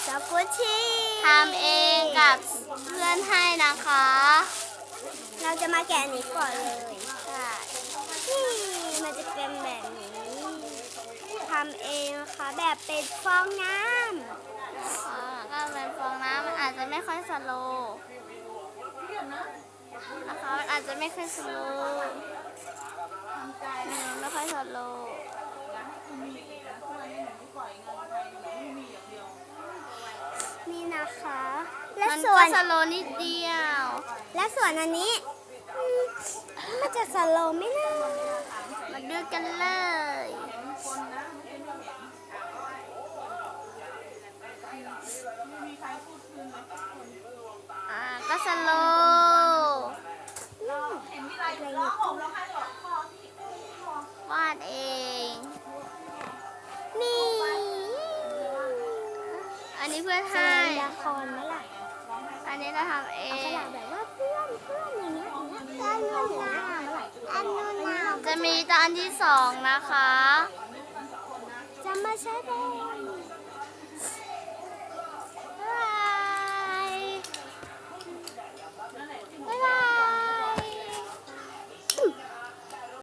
ที่ทำเองกับเพื่อนให้นะคะ เราจะมาแกะอันนี้ก่อนเลยใช่นี่มันจะเป็นแบบนี้ทำเองนะคะแบบเป็นฟองน้อ่าก็เป็นฟองน้ำมันอาจจะไม่ค่อยสโลว์นะคะมันอาจจะไม่ค่อยสโลว์อืมไม่ค่อยสโล นี่นะคะ และมันส่ก็วนสโลว์นิดเดียว และส่วนอันนี้อืมมันจะสโลว์ไหมนะมาดูกันเลย อ่าก็สโลว์อะไรเนี่ย อันนี้เพื่อนจะให้มีละครไหมล่ะ อันนี้เราทำเอเอากระงดาษแบบว่าเพื่อนเพื่อนอย่างเงี้ยอย่างเงี้ยอันนู้นนะอันนู้นนะจะมีตอนที่สองนะคะ จะมาใช้เป็น